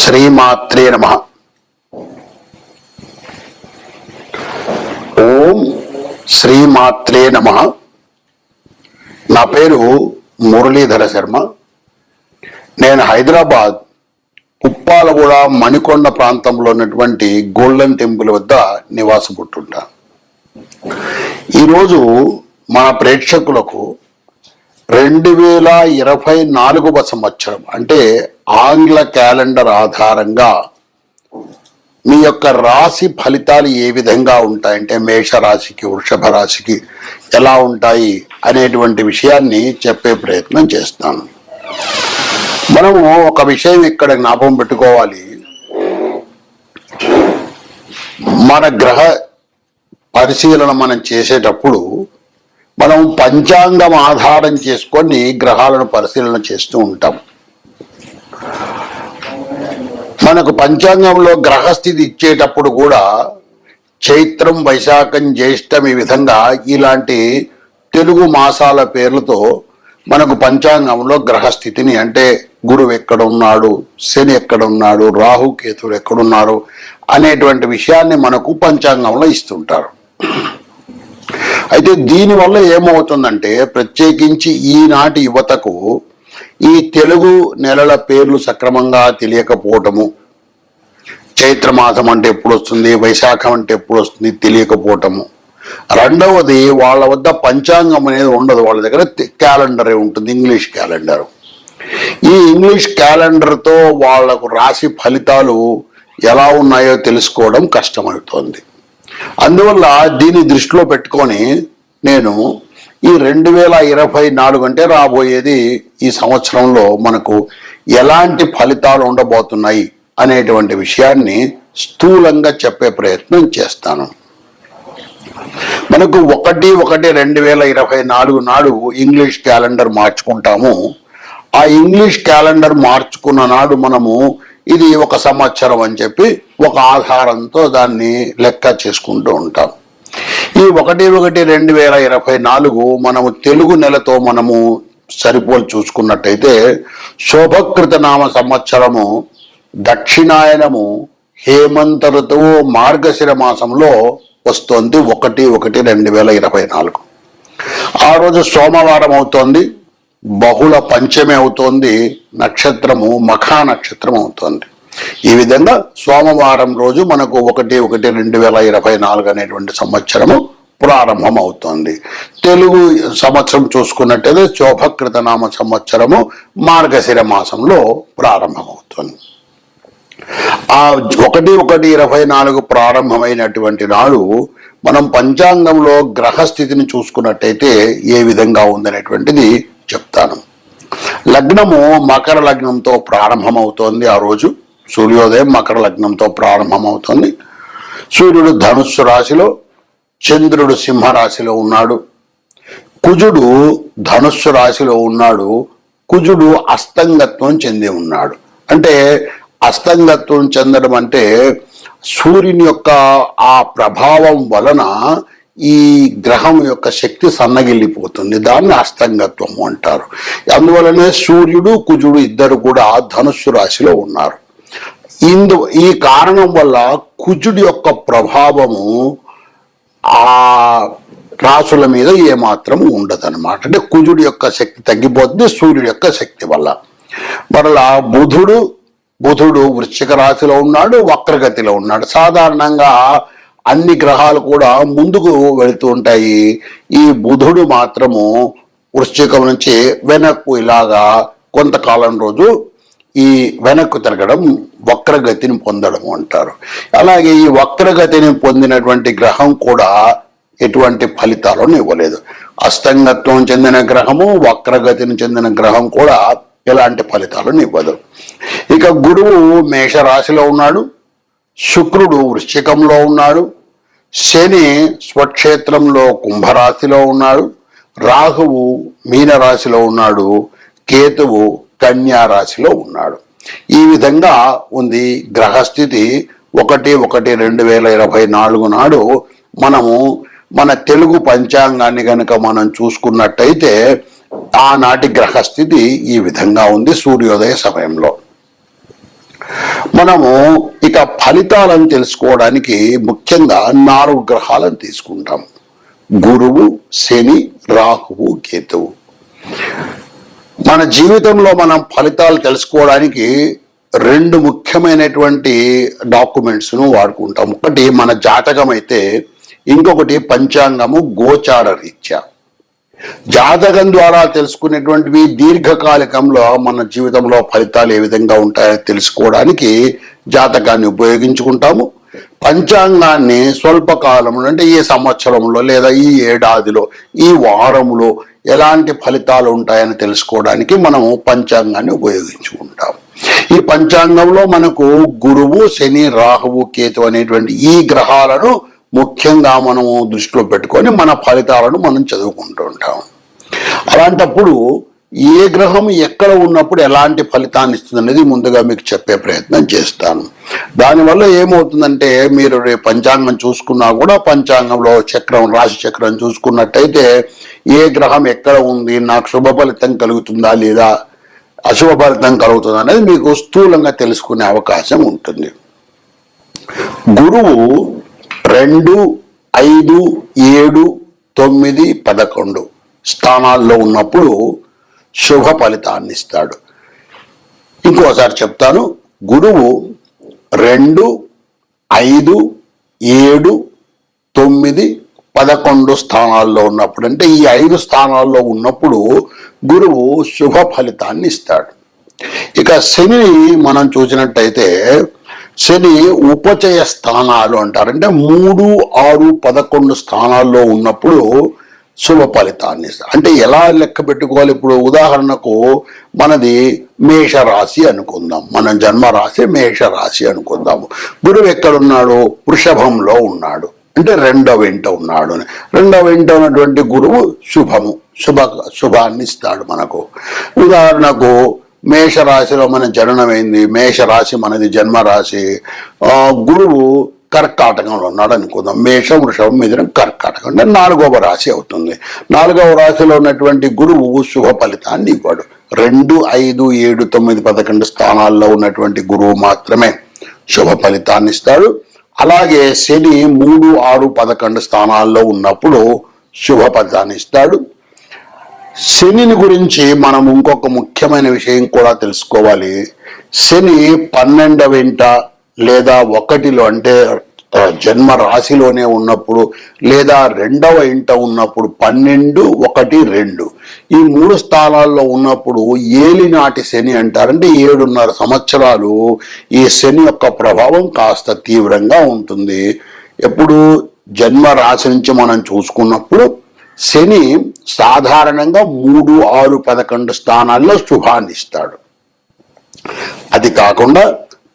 శ్రీమాత్రే నమ. ఓం శ్రీమాత్రే నమ. నా పేరు మురళీధర శర్మ. నేను హైదరాబాద్ ఉప్పాలగూడ మణికొండ ప్రాంతంలో ఉన్నటువంటి గోల్డెన్ టెంపుల్ వద్ద నివాసపుట్టుంటా ఈరోజు మన ప్రేక్షకులకు రెండు వేల ఇరవై నాలుగవ సంవత్సరం అంటే ఆంగ్ల క్యాలెండర్ ఆధారంగా మీ యొక్క రాశి ఫలితాలు ఏ విధంగా ఉంటాయంటే మేష రాశికి వృషభ రాశికి ఎలా ఉంటాయి అనేటువంటి విషయాన్ని చెప్పే ప్రయత్నం చేస్తాను. మనము ఒక విషయం ఇక్కడ జ్ఞాపకం పెట్టుకోవాలి. మన గ్రహ పరిశీలన మనం చేసేటప్పుడు మనం పంచాంగం ఆధారం చేసుకొని గ్రహాలను పరిశీలన చేస్తూ ఉంటాం. మనకు పంచాంగంలో గ్రహస్థితి ఇచ్చేటప్పుడు కూడా చైత్రం వైశాఖం జ్యేష్టం ఈ విధంగా ఇలాంటి తెలుగు మాసాల పేర్లతో మనకు పంచాంగంలో గ్రహస్థితిని అంటే గురువు ఎక్కడ ఉన్నాడు శని ఎక్కడ ఉన్నాడు రాహు కేతుడు ఎక్కడున్నారు అనేటువంటి విషయాన్ని మనకు పంచాంగంలో ఇస్తుంటారు. అయితే దీనివల్ల ఏమవుతుందంటే ప్రత్యేకించి ఈనాటి యువతకు ఈ తెలుగు నెలల పేర్లు సక్రమంగా తెలియకపోవటము చైత్రమాసం అంటే ఎప్పుడు వస్తుంది వైశాఖం అంటే ఎప్పుడు వస్తుంది తెలియకపోవటము. రెండవది వాళ్ళ వద్ద పంచాంగం అనేది ఉండదు వాళ్ళ దగ్గర క్యాలెండరే ఉంటుంది ఇంగ్లీష్ క్యాలెండర్. ఈ ఇంగ్లీష్ క్యాలెండర్తో వాళ్ళకు రాశి ఫలితాలు ఎలా ఉన్నాయో తెలుసుకోవడం కష్టమవుతోంది. అందువల్ల దీన్ని దృష్టిలో పెట్టుకొని నేను ఈ రెండు వేల ఇరవై నాలుగు అంటే రాబోయేది ఈ సంవత్సరంలో మనకు ఎలాంటి ఫలితాలు ఉండబోతున్నాయి అనేటువంటి విషయాన్ని స్థూలంగా చెప్పే ప్రయత్నం చేస్తాను. మనకు ఒకటి ఒకటి రెండు వేల ఇరవై నాలుగు నాడు ఇంగ్లీష్ క్యాలెండర్ మార్చుకుంటాము. ఆ ఇంగ్లీష్ క్యాలెండర్ మార్చుకున్న నాడు మనము ఇది ఒక సంవత్సరం అని చెప్పి ఒక ఆధారంతో దాన్ని లెక్క చేసుకుంటూ ఉంటాం. ఈ ఒకటి ఒకటి రెండు వేల ఇరవై నాలుగు మనము తెలుగు నెలతో మనము సరిపోలు చూసుకున్నట్టయితే శోభకృత నామ సంవత్సరము దక్షిణాయనము హేమంత ఋతువు మార్గశిర మాసంలో వస్తోంది ఒకటి ఒకటి రెండు వేల ఇరవై నాలుగు. ఆ రోజు సోమవారం అవుతోంది బహుళ పంచమి అవుతోంది నక్షత్రము మఖా నక్షత్రం అవుతోంది. ఈ విధంగా సోమవారం రోజు మనకు ఒకటి ఒకటి రెండు వేల ఇరవై నాలుగు అనేటువంటి సంవత్సరము ప్రారంభం అవుతోంది తెలుగు సంవత్సరం చూసుకున్నట్టయితే శోభకృత నామ సంవత్సరము మార్గశిర మాసంలో ప్రారంభమవుతుంది. ఆ ఒకటి ఒకటి ఇరవై నాలుగు ప్రారంభమైనటువంటి నాడు మనం పంచాంగంలో గ్రహస్థితిని చూసుకున్నట్టయితే ఏ విధంగా ఉందనేటువంటిది చెప్తాను. లగ్నము మకర లగ్నంతో ప్రారంభమవుతోంది ఆ రోజు. సూర్యోదయం మకర లగ్నంతో ప్రారంభమవుతుంది. సూర్యుడు ధనుస్సు రాశిలో చంద్రుడు సింహరాశిలో ఉన్నాడు. కుజుడు ధనుస్సు రాశిలో ఉన్నాడు. కుజుడు అస్తంగత్వం చెంది ఉన్నాడు. అంటే అస్తంగత్వం చెందడం అంటే సూర్యుని యొక్క ఆ ప్రభావం వలన ఈ గ్రహం యొక్క శక్తి సన్నగిల్లిపోతుంది. దాన్ని అస్తంగత్వము అంటారు. అందువలనే సూర్యుడు కుజుడు ఇద్దరు కూడా ధనుస్సు రాశిలో ఉన్నారు. ఇందు ఈ కారణం వల్ల కుజుడి యొక్క ప్రభావము ఆ రాసుల మీద ఏమాత్రం ఉండదన్నమాట. అంటే కుజుడి యొక్క శక్తి తగ్గిపోతుంది సూర్యుడి యొక్క శక్తి వల్ల. మరలా బుధుడు బుధుడు వృశ్చిక రాశిలో ఉన్నాడు వక్రగతిలో ఉన్నాడు. సాధారణంగా అన్ని గ్రహాలు కూడా ముందుకు వెళుతూ ఉంటాయి. ఈ బుధుడు మాత్రము వృశ్చికం నుంచి వెనక్కు ఇలాగా కొంతకాలం రోజు ఈ వెనక్కు తిరగడం వక్రగతిని పొందడం అంటారు. అలాగే ఈ వక్రగతిని పొందినటువంటి గ్రహం కూడా ఎటువంటి ఫలితాలను ఇవ్వలేదు. అస్తంగత్వం చెందిన గ్రహము వక్రగతిని చెందిన గ్రహం కూడా ఎలాంటి ఫలితాలను ఇవ్వదు. ఇక గురువు మేషరాశిలో ఉన్నాడు శుక్రుడు వృశ్చికంలో ఉన్నాడు శని స్వక్షేత్రంలో కుంభరాశిలో ఉన్నాడు రాహువు మీనరాశిలో ఉన్నాడు కేతువు కన్యారాశిలో ఉన్నాడు. ఈ విధంగా ఉంది గ్రహస్థితి. ఒకటి ఒకటి రెండు వేల ఇరవై నాలుగు నాడు మనము మన తెలుగు పంచాంగాన్ని కనుక మనం చూసుకున్నట్టయితే ఆనాటి గ్రహస్థితి ఈ విధంగా ఉంది సూర్యోదయ సమయంలో. మనము ఇక ఫలితాలను తెలుసుకోవడానికి ముఖ్యంగా నాలుగు గ్రహాలను తీసుకుంటాం. గురువు శని రాహువు కేతువు. మన జీవితంలో మనం ఫలితాలు తెలుసుకోవడానికి రెండు ముఖ్యమైనటువంటి డాక్యుమెంట్స్ను వాడుకుంటాం. ఒకటి మన జాతకం అయితే ఇంకొకటి పంచాంగము గోచార రీత్యా. జాతకం ద్వారా తెలుసుకునేటువంటివి దీర్ఘకాలికంలో మన జీవితంలో ఫలితాలు ఏ విధంగా ఉంటాయో తెలుసుకోవడానికి జాతకాన్ని ఉపయోగించుకుంటాము. పంచాంగాన్ని స్వల్పకాలంలో అంటే ఈ సంవత్సరంలో లేదా ఈ ఏడాదిలో ఈ వారంలో ఎలాంటి ఫలితాలు ఉంటాయని తెలుసుకోవడానికి మనము పంచాంగాన్ని ఉపయోగించుకుంటాం ఈ పంచాంగంలో మనకు గురువు శని రాహువు కేతు అనేటువంటి ఈ గ్రహాలను ముఖ్యంగా మనము దృష్టిలో పెట్టుకొని మన ఫలితాలను మనం చదువుకుంటూ ఉంటాం. అలాంటప్పుడు ఏ గ్రహం ఎక్కడ ఉన్నప్పుడు ఎలాంటి ఫలితాన్ని ఇస్తుంది అనేది ముందుగా మీకు చెప్పే ప్రయత్నం చేస్తాను. దానివల్ల ఏమవుతుందంటే మీరు రేపు పంచాంగం చూసుకున్నా కూడా పంచాంగంలో చక్రం రాశి చక్రం చూసుకున్నట్టయితే ఏ గ్రహం ఎక్కడ ఉంది నాకు శుభ ఫలితం కలుగుతుందా లేదా అశుభ ఫలితం కలుగుతుందా అనేది మీకు స్థూలంగా తెలుసుకునే అవకాశం ఉంటుంది. గురువు రెండు ఐదు ఏడు తొమ్మిది పదకొండు స్థానాల్లో ఉన్నప్పుడు శుభ ఫలితాన్ని ఇస్తాడు ఇంకోసారి చెప్తాను గురువు రెండు ఐదు ఏడు తొమ్మిది పదకొండు స్థానాల్లో ఉన్నప్పుడు అంటే ఈ ఐదు స్థానాల్లో ఉన్నప్పుడు గురువు శుభ ఫలితాన్ని ఇస్తాడు ఇక శనిని మనం చూసినట్టయితే శని ఉపచయ స్థానాలు అంటారు. అంటే మూడు ఆరు పదకొండు స్థానాల్లో ఉన్నప్పుడు శుభ ఫలితాన్ని ఇస్తాడు అంటే ఎలా లెక్క పెట్టుకోవాలి? ఇప్పుడు ఉదాహరణకు మనది మేషరాశి అనుకుందాం. మన జన్మ రాశి మేషరాశి అనుకుందాము. గురువు ఎక్కడున్నాడు? వృషభంలో ఉన్నాడు. అంటే రెండవ ఇంట ఉన్నాడు అని. రెండవ ఇంట ఉన్నటువంటి గురువు శుభము శుభ శుభాన్ని ఇస్తాడు మనకు. ఉదాహరణకు మేషరాశిలో మన జననమైంది మేషరాశి మనది జన్మరాశి. గురువు కర్కాటకంలో ఉన్నాడు అనుకుందాం మేషం వృషభం మిథునం కర్కాటకం అంటే నాలుగవ రాశి అవుతుంది. నాలుగవ రాశిలో ఉన్నటువంటి గురువు శుభ ఫలితాన్ని ఇవ్వడు. రెండు ఐదు ఏడు తొమ్మిది పదకొండు స్థానాల్లో ఉన్నటువంటి గురువు మాత్రమే శుభ ఫలితాన్ని ఇస్తాడు. అలాగే శని మూడు ఆరు పదకొండు స్థానాల్లో ఉన్నప్పుడు శుభ ఫలితాన్ని ఇస్తాడు. శనిని గురించి మనం ఇంకొక ముఖ్యమైన విషయం కూడా తెలుసుకోవాలి. శని పన్నెండవ ఇంట లేదా ఒకటిలో అంటే జన్మ రాశిలోనే ఉన్నప్పుడు లేదా రెండవ ఇంట ఉన్నప్పుడు పన్నెండు ఒకటి రెండు. ఈ మూడు స్థానాల్లో ఉన్నప్పుడు ఏలినాటి శని అంటారంటే ఏడున్నర సంవత్సరాలు ఈ శని యొక్క ప్రభావం కాస్త తీవ్రంగా ఉంటుంది. ఎప్పుడు జన్మ రాశి నుంచి మనం చూసుకున్నప్పుడు శని సాధారణంగా మూడు ఆరు పదకొండు స్థానాల్లో శుభాన్ని ఇస్తాడు అది కాకుండా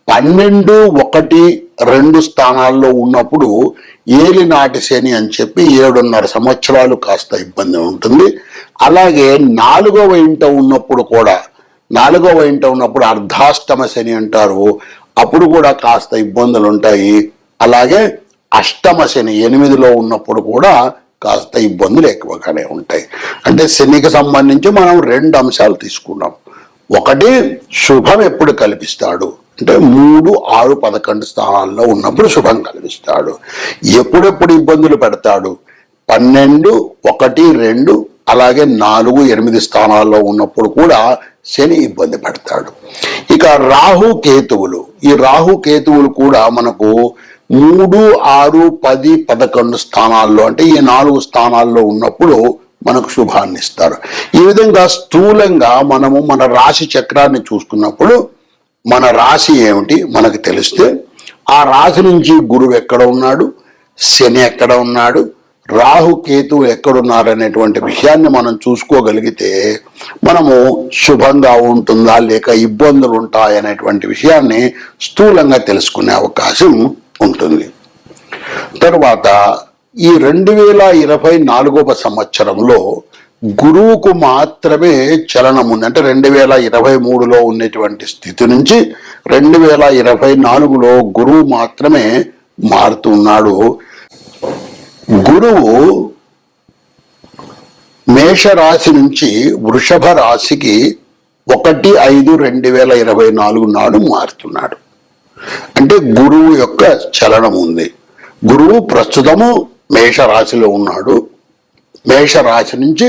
పన్నెండు ఒకటి రెండు స్థానాల్లో ఉన్నప్పుడు ఏలినాటి శని అని చెప్పి ఏడున్నర సంవత్సరాలు కాస్త ఇబ్బంది ఉంటుంది. అలాగే నాలుగవ ఇంట ఉన్నప్పుడు కూడా నాలుగవ ఇంట ఉన్నప్పుడు అర్ధాష్టమ శని అంటారు. అప్పుడు కూడా కాస్త ఇబ్బందులు ఉంటాయి. అలాగే అష్టమ శని ఎనిమిదిలో ఉన్నప్పుడు కూడా కాస్త ఇబ్బందులు ఎక్కువగానే ఉంటాయి. అంటే శనికి సంబంధించి మనం రెండు అంశాలు తీసుకున్నాం. ఒకటి శుభం ఎప్పుడు కల్పిస్తాడు. అంటే మూడు ఆరు పదకొండు స్థానాల్లో ఉన్నప్పుడు శుభం కలిగిస్తాడు. ఎప్పుడెప్పుడు ఇబ్బందులు పెడతాడు? పన్నెండు ఒకటి రెండు అలాగే నాలుగు ఎనిమిది స్థానాల్లో ఉన్నప్పుడు కూడా శని ఇబ్బంది పెడతాడు. ఇక రాహు కేతువులు. ఈ రాహు కేతువులు కూడా మనకు మూడు ఆరు పది పదకొండు స్థానాల్లో అంటే ఈ నాలుగు స్థానాల్లో ఉన్నప్పుడు మనకు శుభాన్ని ఇస్తారు ఈ విధంగా స్థూలంగా మనము మన రాశి చక్రాన్ని చూసుకున్నప్పుడు మన రాశి ఏమిటి మనకు తెలిస్తే ఆ రాశి నుంచి గురువు ఎక్కడ ఉన్నాడు? శని ఎక్కడ ఉన్నాడు? రాహు కేతు ఎక్కడున్నారు అనేటువంటి విషయాన్ని మనం చూసుకోగలిగితే మనము శుభంగా ఉంటుందా లేక ఇబ్బందులు ఉంటాయనేటువంటి విషయాన్ని స్థూలంగా తెలుసుకునే అవకాశం ఉంటుంది. తరువాత ఈ రెండు వేల ఇరవై నాలుగవ సంవత్సరంలో గురువుకు మాత్రమే చలనం ఉంది. అంటే రెండు వేల ఇరవై మూడులో ఉన్నటువంటి స్థితి నుంచి రెండు వేల ఇరవై నాలుగులో గురువు మాత్రమే మారుతున్నాడు గురువు మేషరాశి నుంచి వృషభ రాశికి ఒకటి ఐదు రెండు వేల ఇరవై నాలుగు నాడు మారుతున్నాడు. అంటే గురువు యొక్క చలనం ఉంది. గురువు ప్రస్తుతము మేషరాశిలో ఉన్నాడు. మేషరాశి నుంచి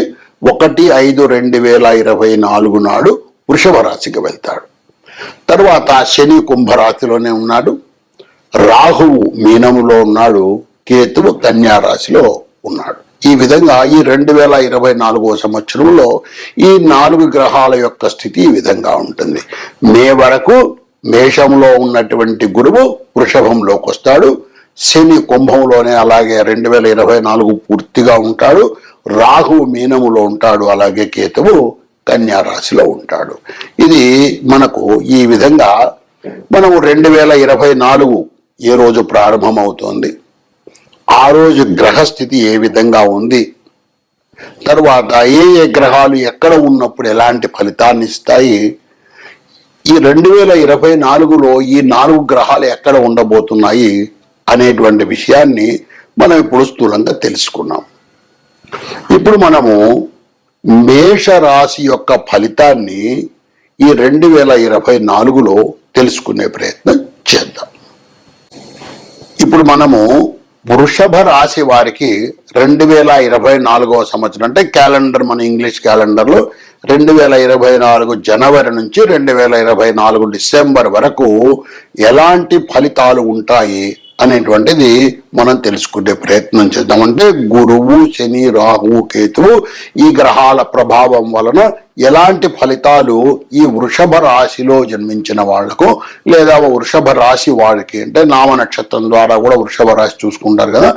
ఒకటి ఐదు రెండు వేల ఇరవై నాలుగు నాడు వృషభ రాశికి వెళ్తాడు. తర్వాత శని కుంభరాశిలోనే ఉన్నాడు. రాహువు మీనములో ఉన్నాడు. కేతువు కన్యారాశిలో ఉన్నాడు. ఈ విధంగా ఈ రెండు వేల ఇరవై నాలుగో సంవత్సరంలో ఈ నాలుగు గ్రహాల యొక్క స్థితి ఈ విధంగా ఉంటుంది. మే వరకు మేషంలో ఉన్నటువంటి గురువు వృషభంలోకి వస్తాడు శని కుంభంలోనే అలాగే రెండు వేల ఇరవై నాలుగు పూర్తిగా ఉంటాడు. రాహువు మీనములో ఉంటాడు అలాగే కేతువు కన్యారాశిలో ఉంటాడు. ఇది మనకు ఈ విధంగా మనము రెండు వేల ఇరవై నాలుగు ఏ రోజు ప్రారంభమవుతోంది? ఆ రోజు గ్రహస్థితి ఏ విధంగా ఉంది? తర్వాత ఏ ఏ గ్రహాలు ఎక్కడ ఉన్నప్పుడు ఎలాంటి ఫలితాన్ని ఇస్తాయి? ఈ రెండు వేల ఇరవై నాలుగులో ఈ నాలుగు గ్రహాలు ఎక్కడ ఉండబోతున్నాయి అనేటువంటి విషయాన్ని మనం ఇప్పుడు స్థూలంగా తెలుసుకున్నాం. ఇప్పుడు మనము మేష రాశి యొక్క ఫలితాన్ని ఈ రెండు వేల ఇరవై నాలుగులో తెలుసుకునే ప్రయత్నం చేద్దాం. ఇప్పుడు మనము వృషభ రాశి వారికి రెండు వేల ఇరవై నాలుగవ సంవత్సరం అంటే క్యాలెండర్ మన ఇంగ్లీష్ క్యాలెండర్లో రెండు వేల ఇరవై నాలుగు జనవరి నుంచి రెండు వేల ఇరవై నాలుగు డిసెంబర్ వరకు ఎలాంటి ఫలితాలు ఉంటాయి? అనేటువంటిది మనం తెలుసుకునే ప్రయత్నం చేద్దాం అంటే గురువు శని రాహు కేతువు ఈ గ్రహాల ప్రభావం వలన ఎలాంటి ఫలితాలు ఈ వృషభ రాశిలో జన్మించిన వాళ్ళకు లేదా వృషభ రాశి వాళ్ళకి అంటే నామ నక్షత్రం ద్వారా కూడా వృషభ రాశి చూసుకుంటారు కదా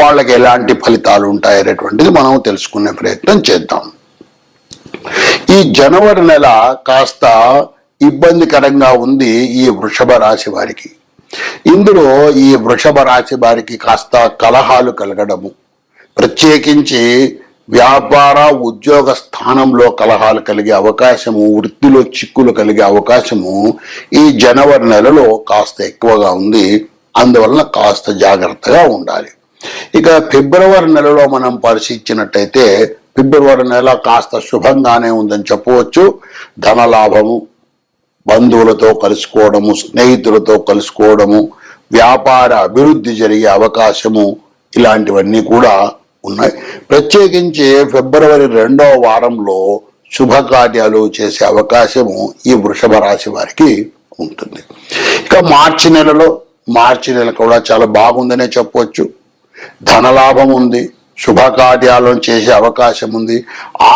వాళ్ళకి ఎలాంటి ఫలితాలు ఉంటాయి అనేటువంటిది మనం తెలుసుకునే ప్రయత్నం చేద్దాం. ఈ జనవరి నెల కాస్త ఇబ్బందికరంగా ఉంది ఈ వృషభ రాశి వారికి. ఇందులో ఈ వృషభ రాశి వారికి కాస్త కలహాలు కలగడము. ప్రత్యేకించి వ్యాపార ఉద్యోగ స్థానంలో కలహాలు కలిగే అవకాశము వృత్తిలో చిక్కులు కలిగే అవకాశము ఈ జనవరి నెలలో కాస్త ఎక్కువగా ఉంది. అందువలన కాస్త జాగ్రత్తగా ఉండాలి. ఇక ఫిబ్రవరి నెలలో మనం పరిశీలించినట్టయితే ఫిబ్రవరి నెల కాస్త శుభంగానే ఉందని చెప్పవచ్చు. ధనలాభము బంధువులతో కలుసుకోవడము స్నేహితులతో కలుసుకోవడము వ్యాపార అభివృద్ధి జరిగే అవకాశము ఇలాంటివన్నీ కూడా ఉన్నాయి. ప్రత్యేకించి ఫిబ్రవరి రెండవ వారంలో శుభకార్యాలు చేసే అవకాశము ఈ వృషభ రాశి వారికి ఉంటుంది. ఇక మార్చి నెలలో మార్చి నెల కూడా చాలా బాగుందనే చెప్పవచ్చు ధనలాభం ఉంది శుభకార్యాలను చేసే అవకాశం ఉంది.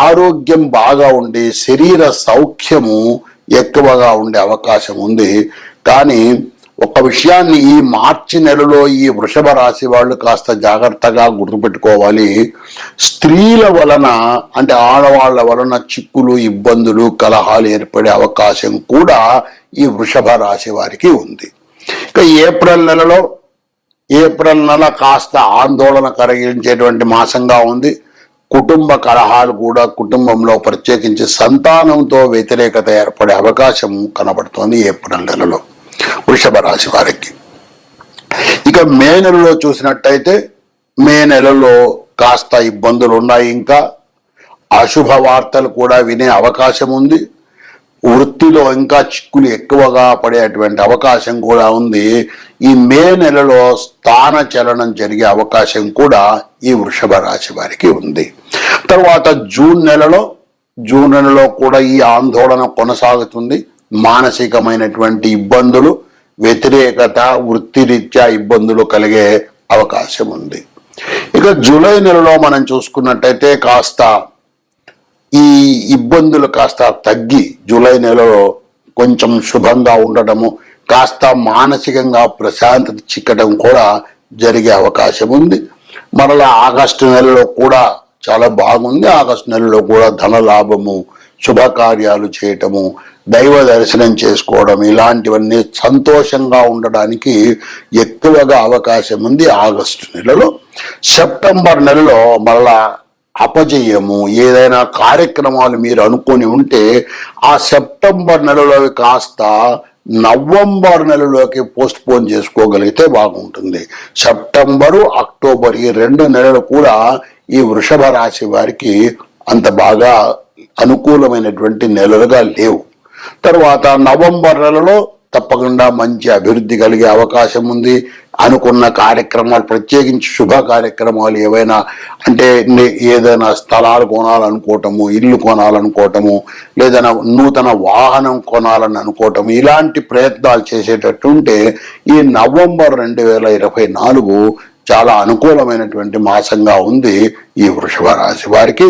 ఆరోగ్యం బాగా ఉండి శరీర సౌఖ్యము ఎక్కువగా ఉండే అవకాశం ఉంది. కానీ ఒక విషయాన్ని ఈ మార్చి నెలలో ఈ వృషభ రాశి వాళ్ళు కాస్త జాగ్రత్తగా గుర్తుపెట్టుకోవాలి. స్త్రీల వలన అంటే ఆడవాళ్ళ వలన చిక్కులు ఇబ్బందులు కలహాలు ఏర్పడే అవకాశం కూడా ఈ వృషభ రాశి వారికి ఉంది. ఇక ఏప్రిల్ నెలలో ఏప్రిల్ నెల కాస్త ఆందోళన కలిగించేటువంటి మాసంగా ఉంది. కుటుంబ కలహాలు కూడా కుటుంబంలో ప్రత్యేకించి సంతానంతో వ్యతిరేకత ఏర్పడే అవకాశం కనబడుతోంది ఏప్రిల్ నెలలో వృషభ రాశి వారికి. ఇక మే నెలలో చూసినట్టయితే మే నెలలో కాస్త ఇబ్బందులు ఉన్నాయి ఇంకా. అశుభ వార్తలు కూడా వినే అవకాశం ఉంది. వృత్తిలో ఇంకా చిక్కులు ఎక్కువగా పడేటువంటి అవకాశం కూడా ఉంది. ఈ మే నెలలో స్థాన చలనం జరిగే అవకాశం కూడా ఈ వృషభ రాశి వారికి ఉంది. తర్వాత జూన్ నెలలో జూన్ నెలలో కూడా ఈ ఆందోళన కొనసాగుతుంది. మానసికమైనటువంటి ఇబ్బందులు వ్యతిరేకత వృత్తిరీత్యా ఇబ్బందులు కలిగే అవకాశం ఉంది. ఇక జూలై నెలలో మనం చూసుకున్నట్టయితే కాస్త ఈ ఇబ్బందులు కాస్త తగ్గి జూలై నెలలో కొంచెం శుభంగా ఉండటము కాస్త మానసికంగా ప్రశాంతత చిక్కడం కూడా జరిగే అవకాశం ఉంది. మరలా ఆగస్టు నెలలో కూడా చాలా బాగుంది. ఆగస్టు నెలలో కూడా ధన లాభము శుభకార్యాలు చేయటము దైవ దర్శనం చేసుకోవడం ఇలాంటివన్నీ సంతోషంగా ఉండడానికి ఎక్కువగా అవకాశం ఉంది ఆగస్టు నెలలో. సెప్టెంబర్ నెలలో మరలా అపజయము ఏదైనా కార్యక్రమాలు మీరు అనుకొని ఉంటే ఆ సెప్టెంబర్ నెలలో కాస్త నవంబర్ నెలలోకి పోస్ట్ పోన్ చేసుకోగలిగితే బాగుంటుంది. సెప్టెంబరు అక్టోబర్ ఈ రెండు నెలలు కూడా ఈ వృషభ రాశి వారికి అంత బాగా అనుకూలమైనటువంటి నెలలుగా లేవు. తర్వాత నవంబర్ నెలలో తప్పకుండా మంచి అభివృద్ధి కలిగే అవకాశం ఉంది అనుకున్న కార్యక్రమాలు ప్రత్యేకించి శుభ కార్యక్రమాలు ఏవైనా అంటే ఏదైనా స్థలాలు కొనాలనుకోవటము ఇల్లు కొనాలనుకోవటము లేదైనా నూతన వాహనం కొనాలని అనుకోవటము ఇలాంటి ప్రయత్నాలు చేసేటట్టుంటే ఈ నవంబర్ రెండు వేల ఇరవై నాలుగు చాలా అనుకూలమైనటువంటి మాసంగా ఉంది ఈ వృషభ రాశి వారికి.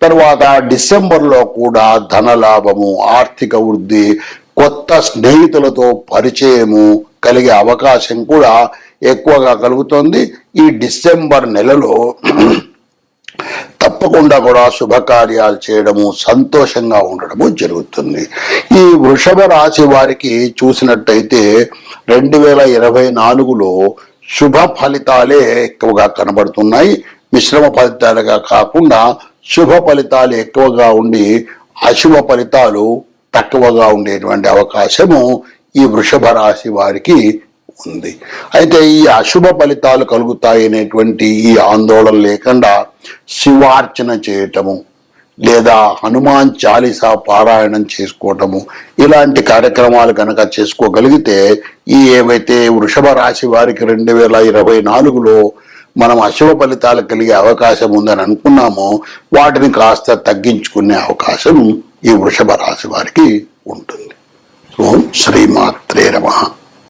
తర్వాత డిసెంబర్లో కూడా ధన లాభము ఆర్థిక వృద్ధి కొత్త స్నేహితులతో పరిచయము కలిగే అవకాశం కూడా ఎక్కువగా కలుగుతుంది. ఈ డిసెంబర్ నెలలో తప్పకుండా కూడా శుభకార్యాలు చేయడము సంతోషంగా ఉండడము జరుగుతుంది. ఈ వృషభ రాశి వారికి చూసినట్టయితే రెండు వేల ఇరవై నాలుగులో శుభ ఫలితాలే ఎక్కువగా కనబడుతున్నాయి. మిశ్రమ ఫలితాలుగా కాకుండా శుభ ఫలితాలు ఎక్కువగా ఉండి అశుభ ఫలితాలు తక్కువగా ఉండేటువంటి అవకాశము ఈ వృషభ రాశి వారికి ఉంది. అయితే ఈ అశుభ ఫలితాలు కలుగుతాయి అనేటువంటి ఈ ఆందోళన లేకుండా శివార్చన చేయటము లేదా హనుమాన్ చాలీసా పారాయణం చేసుకోవటము ఇలాంటి కార్యక్రమాలు కనుక చేసుకోగలిగితే ఈ ఏవైతే వృషభ రాశి వారికి రెండు వేల ఇరవై నాలుగులో మనం అశుభ ఫలితాలు కలిగే అవకాశం ఉందని అనుకున్నామో వాటిని కాస్త తగ్గించుకునే అవకాశం ఈ వృషభ రాశి వారికి ఉంటుంది. ఓం శ్రీమాత్రే నమ.